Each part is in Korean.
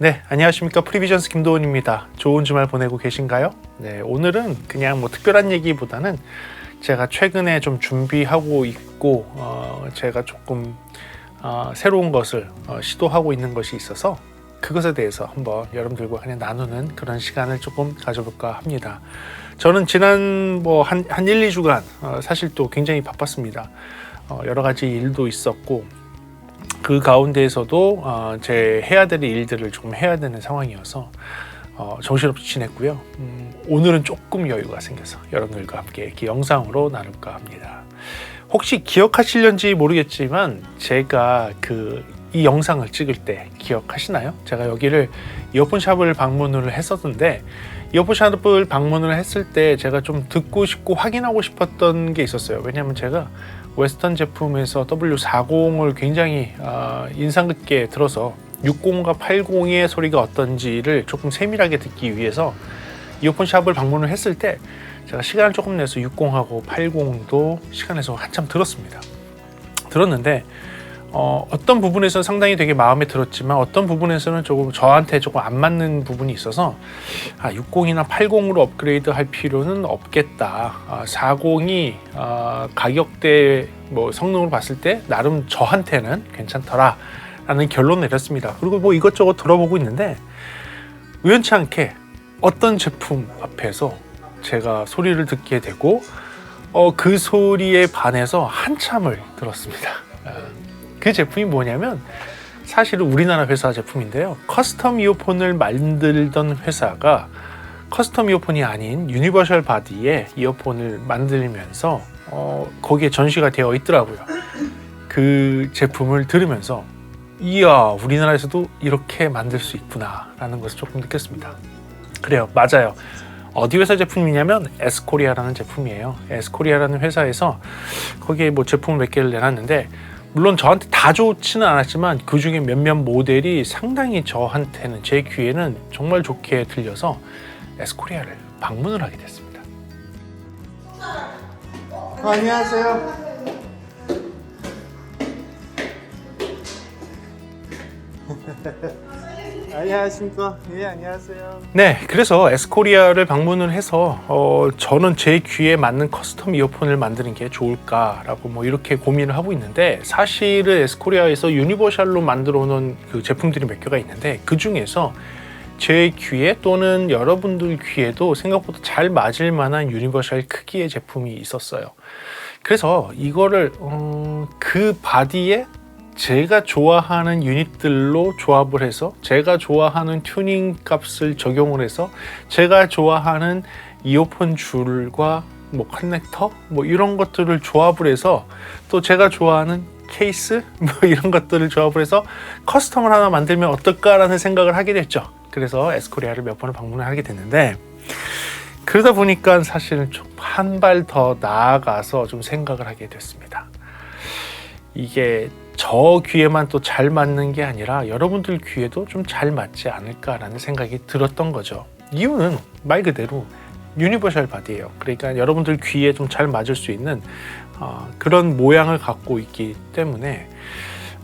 네, 안녕하십니까. 프리비전스 김도훈입니다. 좋은 주말 보내고 계신가요? 네, 오늘은 그냥 뭐 특별한 얘기보다는 제가 최근에 좀 준비하고 있고, 어, 제가 조금 어, 새로운 것을 어, 시도하고 있는 것이 있어서 그것에 대해서 한번 여러분들과 그냥 나누는 그런 시간을 조금 가져볼까 합니다. 저는 지난 뭐 한 한 1, 2주간 어, 사실 또 굉장히 바빴습니다. 어, 여러 가지 일도 있었고 그 가운데에서도 어, 제 해야 될 일들을 조금 해야 되는 상황이어서 어, 정신없이 지냈고요. 음, 오늘은 조금 여유가 생겨서 여러분들과 함께 이렇게 영상으로 나눌까 합니다. 혹시 기억하실런지 모르겠지만 제가 그 이 영상을 찍을 때 기억하시나요? 제가 여기를 이어폰 샵을 방문을 했었는데 이어폰 샵을 방문을 했을 때 제가 좀 듣고 싶고 확인하고 싶었던 게 있었어요. 왜냐하면 제가 웨스턴 제품에서 W40을 굉장히 어, 인상 깊게 들어서 60과 80의 소리가 어떤지를 조금 세밀하게 듣기 위해서 이어폰 샵을 방문을 했을 때 제가 시간을 조금 내서 60하고 80도 시간 내서 한참 들었습니다. 들었는데 어, 어떤 부분에서 상당히 되게 마음에 들었지만 어떤 부분에서는 조금 저한테 조금 안 맞는 부분이 있어서 아, 60이나 80으로 업그레이드 할 필요는 없겠다. 아, 40이 아, 가격대 뭐 성능을 봤을 때 나름 저한테는 괜찮더라. 라는 결론을 내렸습니다. 그리고 뭐 이것저것 들어보고 있는데 우연치 않게 어떤 제품 앞에서 제가 소리를 듣게 되고 어, 그 소리에 반해서 한참을 들었습니다. 아, 그 제품이 뭐냐면 사실은 우리나라 회사 제품인데요. 커스텀 이어폰을 만들던 회사가 커스텀 이어폰이 아닌 유니버셜 바디의 이어폰을 만들면서 어, 거기에 전시가 되어 있더라고요. 그 제품을 들으면서 이야 우리나라에서도 이렇게 만들 수 있구나라는 것을 조금 느꼈습니다. 그래요, 맞아요. 어디 회사 제품이냐면 에스코리아라는 제품이에요. 에스코리아라는 회사에서 거기에 뭐 제품을 몇 개를 내놨는데 물론 저한테 다 좋지는 않았지만 그 중에 몇몇 모델이 상당히 저한테는 제 귀에는 정말 좋게 들려서 에스코리아를 방문을 하게 됐습니다. 안녕하세요. 안녕하십니까. 예, 안녕하세요. 네, 그래서 에스코리아를 방문을 해서 어, 저는 제 귀에 맞는 커스텀 이어폰을 만드는 게 좋을까라고 뭐 이렇게 고민을 하고 있는데 사실은 에스코리아에서 유니버셜로 만들어 놓은 그 제품들이 몇 개가 있는데 그 중에서 제 귀에 또는 여러분들 귀에도 생각보다 잘 맞을 만한 유니버셜 크기의 제품이 있었어요. 그래서 이거를 어, 그 바디에 제가 좋아하는 유닛들로 조합을 해서 제가 좋아하는 튜닝 값을 적용을 해서 제가 좋아하는 이어폰 줄과 뭐 커넥터 뭐 이런 것들을 조합을 해서 또 제가 좋아하는 케이스 뭐 이런 것들을 조합을 해서 커스텀을 하나 만들면 어떨까라는 생각을 하게 됐죠. 그래서 에스코리아를 몇 번을 방문을 하게 됐는데 그러다 보니까 사실은 좀한발 더 나아가서 좀 생각을 하게 됐습니다. 이게 저 귀에만 또 잘 맞는 게 아니라 여러분들 귀에도 좀 잘 맞지 않을까라는 생각이 들었던 거죠. 이유는 말 그대로 유니버셜 바디예요. 그러니까 여러분들 귀에 좀 잘 맞을 수 있는 어, 그런 모양을 갖고 있기 때문에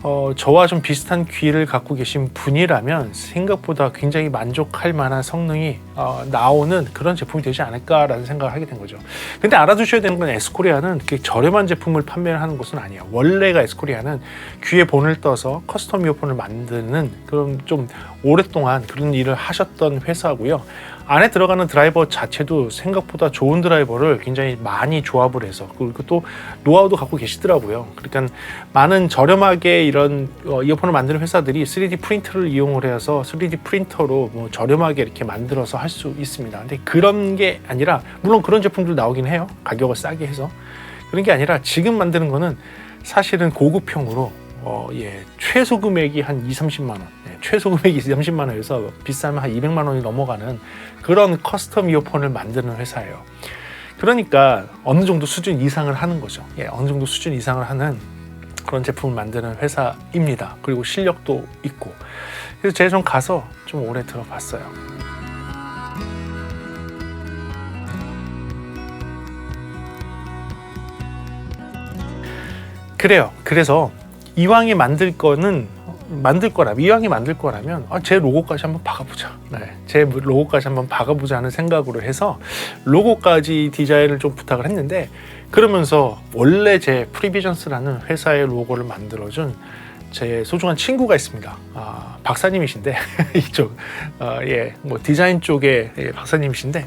어, 저와 좀 비슷한 귀를 갖고 계신 분이라면 생각보다 굉장히 만족할 만한 성능이 어, 나오는 그런 제품이 되지 않을까라는 생각을 하게 된 거죠. 근데 알아두셔야 되는 건 에스코리아는 그렇게 저렴한 제품을 판매를 하는 곳은 아니에요. 원래가 에스코리아는 귀에 본을 떠서 커스텀 이어폰을 만드는 그런 좀 오랫동안 그런 일을 하셨던 회사고요. 안에 들어가는 드라이버 자체도 생각보다 좋은 드라이버를 굉장히 많이 조합을 해서 그리고 또 노하우도 갖고 계시더라고요. 그러니까 많은 저렴하게 이런 어, 이어폰을 만드는 회사들이 3D 프린터를 이용을 해서 3D 프린터로 뭐 저렴하게 이렇게 만들어서 할 수 있습니다. 근데 그런 게 아니라 물론 그런 제품들 나오긴 해요. 가격을 싸게 해서 그런 게 아니라 지금 만드는 거는 사실은 고급형으로 어, 예, 최소 금액이 한 2, 30만 원. 예, 최소 금액이 2, 30만 원에서 비싸면 한 200만 원이 넘어가는 그런 커스텀 이어폰을 만드는 회사예요. 그러니까 어느 정도 수준 이상을 하는 거죠. 예, 어느 정도 수준 이상을 하는 그런 제품을 만드는 회사입니다. 그리고 실력도 있고. 그래서 제가 좀 가서 좀 오래 들어봤어요. 그래요. 그래서 이왕에 만들 거는 만들 거라 이왕이 만들 거라면 아, 제 로고까지 한번 박아보자. 네, 제 로고까지 한번 박아보자 하는 생각으로 해서 로고까지 디자인을 좀 부탁을 했는데 그러면서 원래 제 프리비전스라는 회사의 로고를 만들어준 제 소중한 친구가 있습니다. 아, 박사님이신데 이쪽 어, 예뭐 디자인 쪽의 예, 박사님이신데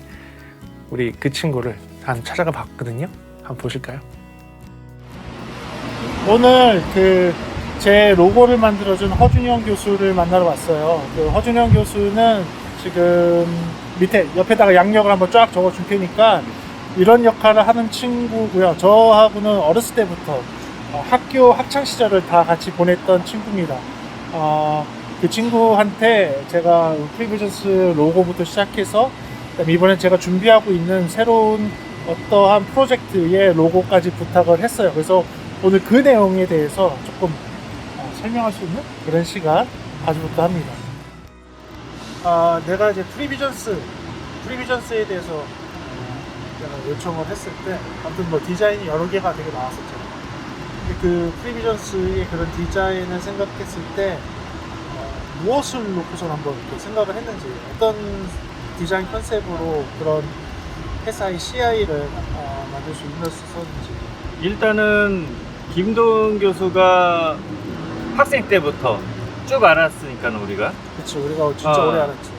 우리 그 친구를 한 찾아가 봤거든요. 한번 보실까요? 오늘 그 제 로고를 만들어준 허준영 교수를 만나러 왔어요. 그 허준영 교수는 지금 밑에 옆에다가 양력을 한번 쫙 적어줄 테니까 이런 역할을 하는 친구고요. 저하고는 어렸을 때부터 어, 학교 학창 시절을 다 같이 보냈던 친구입니다. 어, 그 친구한테 제가 프리비전스 로고부터 시작해서 이번에 제가 준비하고 있는 새로운 어떠한 프로젝트의 로고까지 부탁을 했어요. 그래서 오늘 그 내용에 대해서 조금 어, 설명할 수 있는 그런 시간 가져볼까 합니다. 아, 내가 이제 프리비전스, 프리비전스에 대해서 어, 내가 요청을 했을 때, 아무튼 뭐 디자인이 여러 개가 되게 나왔었잖아요. 그 프리비전스의 그런 디자인을 생각했을 때, 어, 무엇을 놓고서 한번 이렇게 생각을 했는지, 어떤 디자인 컨셉으로 그런 회사의 CI를 어, 만들 수 있었는지. 일단은 김동 교수가 학생 때부터 쭉 알았으니까 우리가 그치, 우리가 진짜 어. 오래 알았지.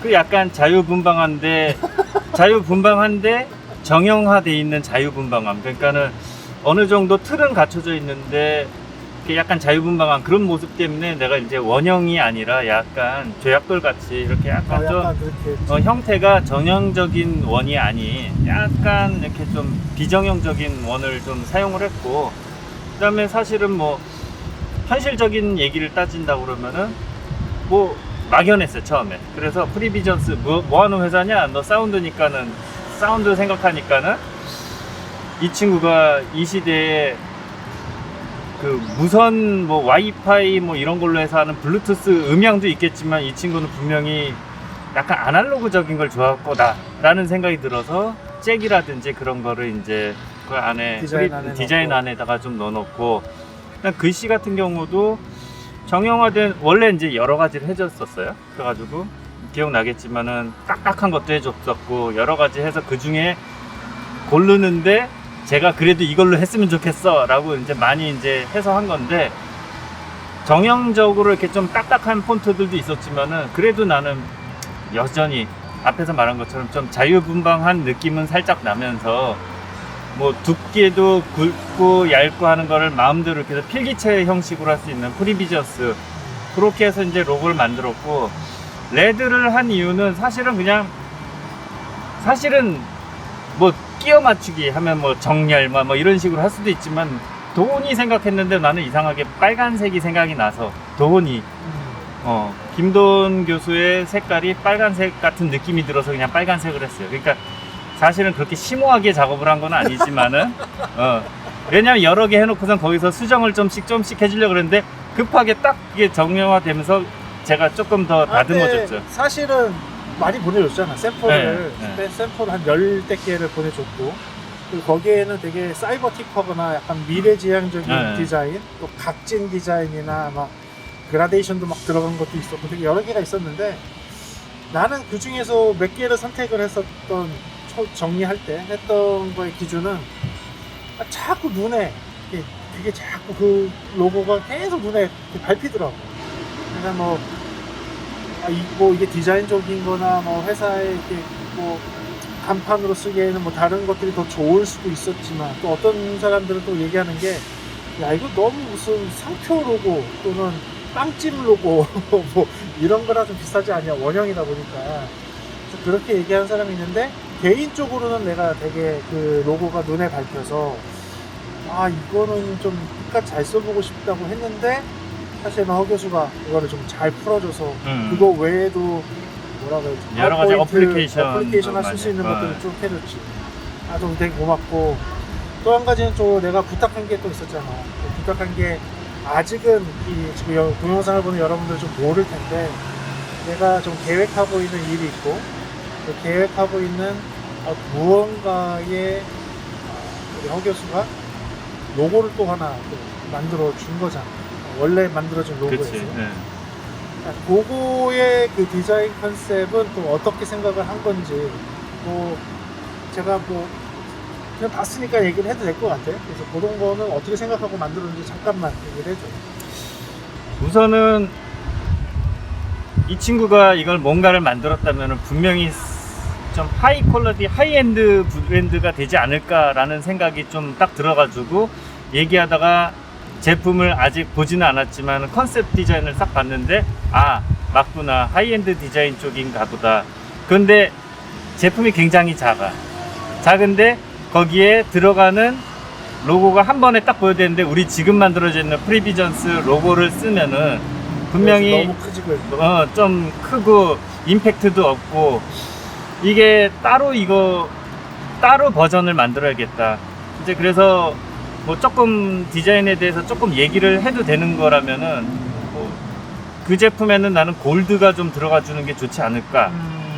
그 약간 자유분방한데 자유분방한데 정형화돼 있는 자유분방함 그러니까는 어느 정도 틀은 갖춰져 있는데 약간 자유분방한 그런 모습 때문에 내가 이제 원형이 아니라 약간 죄악돌 같이 이렇게 어, 약간 좀 약간. 어, 형태가 정형적인 원이 아닌 약간 이렇게 좀 비정형적인 원을 좀 사용을 했고 그다음에 사실은 뭐 현실적인 얘기를 따진다 그러면은 뭐 막연했어요 처음에 그래서 프리비전스 뭐, 뭐 하는 회사냐 너 사운드니까는 사운드 생각하니까는 이 친구가 이 시대에 그 무선 뭐 와이파이 뭐 이런 걸로 해서 하는 블루투스 음향도 있겠지만 이 친구는 분명히 약간 아날로그적인 걸 좋아할 거다라는 생각이 들어서 잭이라든지 그런 거를 이제 그 안에 디자인 안에 디자인. 안에다가 좀 넣어놓고 그다음 글씨 같은 경우도 정형화된 원래 이제 여러 가지를 해줬었어요. 그래가지고 기억나겠지만은 딱딱한 것도 해줬었고 여러 가지 해서 그 중에 고르는데 제가 그래도 이걸로 했으면 좋겠어라고 이제 많이 이제 해서 한 건데 정형적으로 이렇게 좀 딱딱한 폰트들도 있었지만은 그래도 나는 여전히 앞에서 말한 것처럼 좀 자유분방한 느낌은 살짝 나면서 뭐 두께도 굵고 얇고 하는 거를 마음대로 이렇게 해서 필기체 형식으로 할 수 있는 프리비저스 그렇게 해서 이제 로고를 만들었고 레드를 한 이유는 사실은 그냥 사실은 뭐 끼워 맞추기 하면 뭐 정렬 뭐, 뭐 이런 식으로 할 수도 있지만 도훈이 생각했는데 나는 이상하게 빨간색이 생각이 나서 도훈이 음. 어, 김돈 교수의 색깔이 빨간색 같은 느낌이 들어서 그냥 빨간색을 했어요. 그러니까 사실은 그렇게 심오하게 작업을 한 건 아니지만은, 어, 왜냐면 여러 개 해놓고선 거기서 수정을 좀씩 좀씩 해주려고 그랬는데 급하게 딱 이게 정형화되면서 제가 조금 더 아, 근데. 사실은 많이 보내줬잖아. 샘플을 네, 샘- 샘플 한 열대 개를 보내줬고 그리고 거기에는 되게 사이버틱하거나 약간 미래지향적인 네. 디자인, 또 각진 디자인이나 막 그라데이션도 막 들어간 것도 있었고 되게 여러 개가 있었는데 나는 그 중에서 몇 개를 선택을 했었던 초- 정리할 때 했던 거의 기준은 아, 자꾸 눈에 그게 자꾸 그 로고가 계속 눈에 밟히더라고. 그러니까 뭐 아, 이, 뭐 이게 디자인적인 거나 뭐 회사에 이렇게 뭐 간판으로 쓰기에는 뭐 다른 것들이 더 좋을 수도 있었지만 또 어떤 사람들은 또 얘기하는 게 야 이거 너무 무슨 상표 로고 또는 빵집 로고 뭐 이런 거랑 좀 비슷하지 않냐 원형이다 보니까 그렇게 얘기하는 사람이 있는데 개인적으로는 내가 되게 그 로고가 눈에 밟혀서 아 이거는 좀 끝까지 잘 써보고 싶다고 했는데 사실은 허 교수가 이거를 좀 잘 풀어줘서 음. 그거 외에도 뭐라 그러지? 여러 가지 파워포인트, 어플리케이션도 어플리케이션 할 수 있는 했고. 것들을 쭉 해줬지. 아, 좀 되게 고맙고 또 한 가지는 또 내가 부탁한 게 또 있었잖아. 그 부탁한 게 아직은 이 지금 여- 동영상을 보는 여러분들 좀 모를 텐데 내가 좀 계획하고 있는 일이 있고 그 계획하고 있는 어, 무언가의 어, 우리 허 교수가 로고를 또 하나 또 만들어 준 거잖아. 어, 원래 만들어진 로고에서. 그치. 네. 그거의 그 디자인 컨셉은 또 어떻게 생각을 한 건지 뭐 제가 뭐 그냥 봤으니까 얘기를 해도 될 것 같아요. 그래서 그런 거는 어떻게 생각하고 만들었는지 잠깐만 얘기를 해줘. 우선은 이 친구가 이걸 뭔가를 만들었다면 분명히 좀 하이 퀄러티, 하이엔드 브랜드가 되지 않을까라는 생각이 좀 딱 들어가지고 얘기하다가 제품을 아직 보지는 않았지만 컨셉 디자인을 싹 봤는데 아 맞구나. 하이엔드 디자인 쪽인가 보다. 근데 제품이 굉장히 작아. 작은데 거기에 들어가는 로고가 한 번에 딱 보여야 되는데 우리 지금 만들어져 있는 프리비전스 로고를 쓰면은 분명히 너무 크지 그. 어, 좀 크고 임팩트도 없고 이게 따로 이거 따로 버전을 만들어야겠다. 이제 그래서 뭐 조금 디자인에 대해서 조금 얘기를 해도 되는 거라면은 뭐 그 제품에는 나는 골드가 좀 들어가 주는 게 좋지 않을까.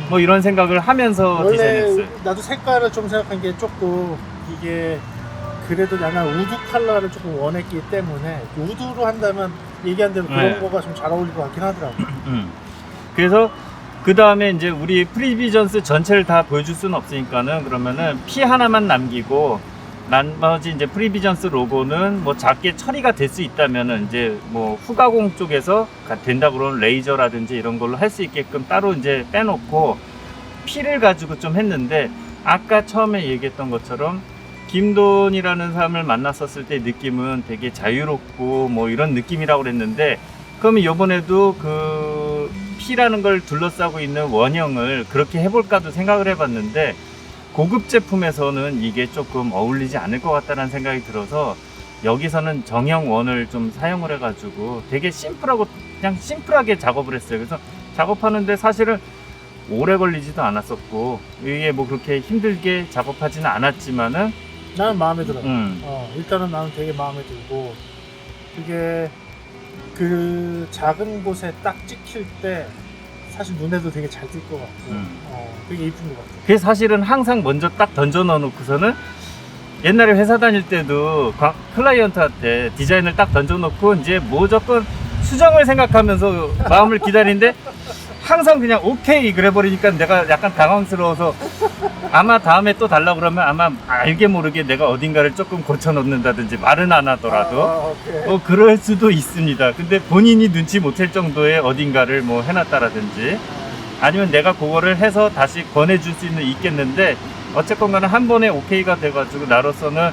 뭐 이런 생각을 하면서 디자인했어요. 나도 색깔을 좀 생각한 게 조금 이게 그래도 나는 우드 컬러를 조금 원했기 때문에 우드로 한다면 얘기한 대로 그런 네. 거가 좀 잘 어울릴 것 같긴 하더라고. 음. 그래서 그 다음에 이제 우리 프리비전스 전체를 다 보여줄 수는 없으니까는 그러면은 피 하나만 남기고 나머지 이제 프리비전스 로고는 뭐 작게 처리가 될 수 있다면은 이제 뭐 후가공 쪽에서 가- 된다 그러면 레이저라든지 이런 걸로 할 수 있게끔 따로 이제 빼놓고 피를 가지고 좀 했는데 아까 처음에 얘기했던 것처럼 김돈이라는 사람을 만났었을 때 느낌은 되게 자유롭고 뭐 이런 느낌이라고 그랬는데 그러면 이번에도 그 피라는 걸 둘러싸고 있는 원형을 그렇게 해볼까도 생각을 해봤는데 고급 제품에서는 이게 조금 어울리지 않을 것 같다는 생각이 들어서 여기서는 정형 원을 좀 사용을 해가지고 되게 심플하고 그냥 심플하게 작업을 했어요. 그래서 작업하는데 사실은 오래 걸리지도 않았었고 이게 뭐 그렇게 힘들게 작업하지는 않았지만은 나는 마음에 들어. 음, 어, 일단은 나는 되게 마음에 들고 그게 그 작은 곳에 딱 찍힐 때 사실 눈에도 되게 잘 띌 것 같고 음. 어, 되게 이쁜 것 같아. 그게 사실은 항상 먼저 딱 던져 넣어 놓고서는 옛날에 회사 다닐 때도 과- 클라이언트한테 디자인을 딱 던져 놓고 이제 무조건 수정을 생각하면서 마음을 기다리는데 항상 그냥 오케이 그래 버리니까 내가 약간 당황스러워서 아마 다음에 또 달라 그러면 아마 알게 모르게 내가 어딘가를 조금 고쳐 놓는다든지 말은 안 하더라도 아, 오케이. 어 그럴 수도 있습니다. 근데 본인이 눈치 못챌 정도의 어딘가를 뭐 해놨다라든지 아니면 내가 그거를 해서 다시 권해줄 수 있는 있겠는데 어쨌건 간에 한 번에 오케이가 돼가지고 나로서는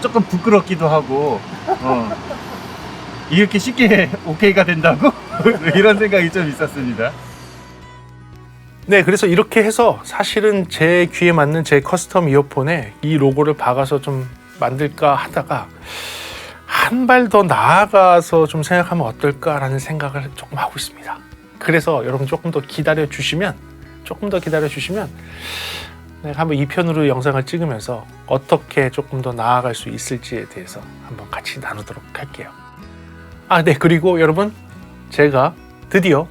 조금 부끄럽기도 하고 어 이렇게 쉽게 오케이가 된다고 이런 생각이 좀 있었습니다. 네, 그래서 이렇게 해서 사실은 제 귀에 맞는 제 커스텀 이어폰에 이 로고를 박아서 좀 만들까 하다가 한 발 더 나아가서 좀 생각하면 어떨까라는 생각을 조금 하고 있습니다. 그래서 여러분 조금 더 기다려 주시면 조금 더 기다려 주시면 네, 한번 2편으로 영상을 찍으면서 어떻게 조금 더 나아갈 수 있을지에 대해서 한번 같이 나누도록 할게요. 아, 네, 그리고 여러분 제가 드디어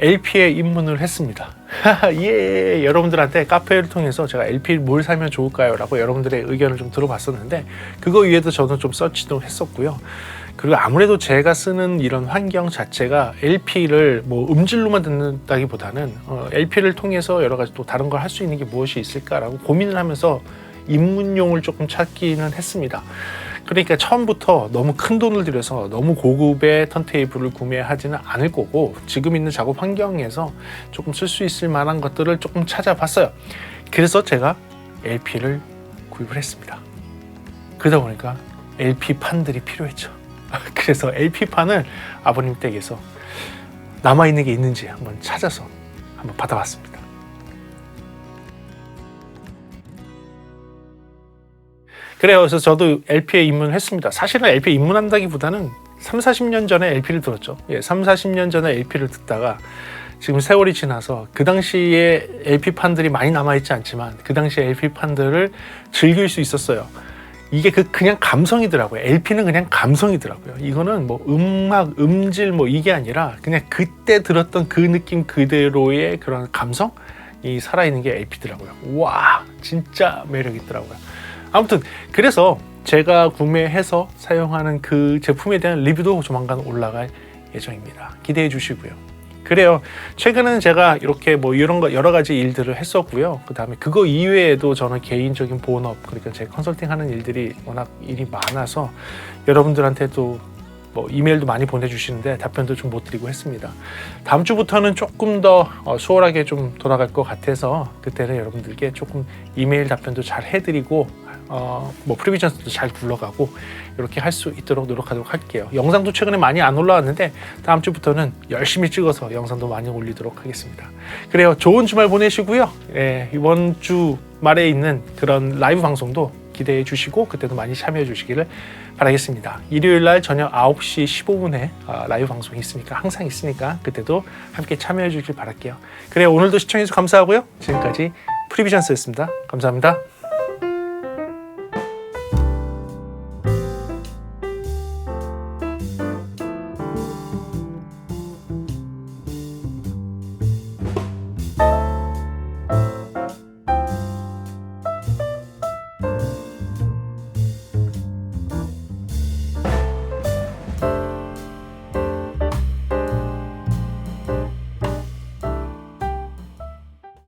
LP에 입문을 했습니다. 예, 여러분들한테 카페를 통해서 제가 LP 뭘 사면 좋을까요? 라고 여러분들의 의견을 좀 들어봤었는데 그거 위에도 저는 좀 서치도 했었고요. 그리고 아무래도 제가 쓰는 이런 환경 자체가 LP를 뭐 음질로만 듣는다기보다는 어, LP를 통해서 여러 가지 또 다른 걸 할 수 있는 게 무엇이 있을까라고 고민을 하면서 입문용을 조금 찾기는 했습니다. 그러니까 처음부터 너무 큰 돈을 들여서 너무 고급의 턴테이블을 구매하지는 않을 거고 지금 있는 작업 환경에서 조금 쓸 수 있을 만한 것들을 조금 찾아봤어요. 그래서 제가 LP를 구입을 했습니다. 그러다 보니까 LP 판들이 필요했죠. 그래서 LP 판을 아버님 댁에서 남아 있는 게 있는지 한번 찾아서 한번 받아봤습니다. 그래요. 그래서 저도 LP에 입문을 했습니다. 사실은 LP에 입문한다기보다는 3, 40년 전에 LP를 들었죠. 예, 3, 40년 전에 LP를 듣다가 지금 세월이 지나서 그 당시에 LP 판들이 많이 남아 있지 않지만 그 당시에 LP 판들을 즐길 수 있었어요. 이게 그 그냥 감성이더라고요. LP는 그냥 감성이더라고요. 이거는 뭐 음악, 음질 뭐 이게 아니라 그냥 그때 들었던 그 느낌 그대로의 그런 감성이 살아있는 게 LP더라고요. 와, 진짜 매력 있더라고요. 아무튼 그래서 제가 구매해서 사용하는 그 제품에 대한 리뷰도 조만간 올라갈 예정입니다. 기대해 주시고요. 그래요. 최근에는 제가 이렇게 뭐 이런 거 여러 가지 일들을 했었고요. 그 다음에 그거 이외에도 저는 개인적인 본업 그러니까 제 컨설팅 하는 일들이 워낙 일이 많아서 여러분들한테도 뭐 이메일도 많이 보내주시는데 답변도 좀 못 드리고 했습니다. 다음 주부터는 조금 더 어, 수월하게 좀 돌아갈 것 같아서 그때는 여러분들께 조금 이메일 답변도 잘 해드리고 어, 뭐 프리비전스도 잘 굴러가고 이렇게 할 수 있도록 노력하도록 할게요. 영상도 최근에 많이 안 올라왔는데 다음 주부터는 열심히 찍어서 영상도 많이 올리도록 하겠습니다. 그래요. 좋은 주말 보내시고요. 예, 이번 주 말에 있는 그런 라이브 방송도 기대해 주시고 그때도 많이 참여해 주시기를 바라겠습니다. 일요일 날 저녁 9시 15분에 아, 라이브 방송이 있으니까 항상 있으니까 그때도 함께 참여해 주길 바랄게요. 그래요. 오늘도 시청해 주셔서 감사하고요. 지금까지 프리비전스였습니다. 감사합니다.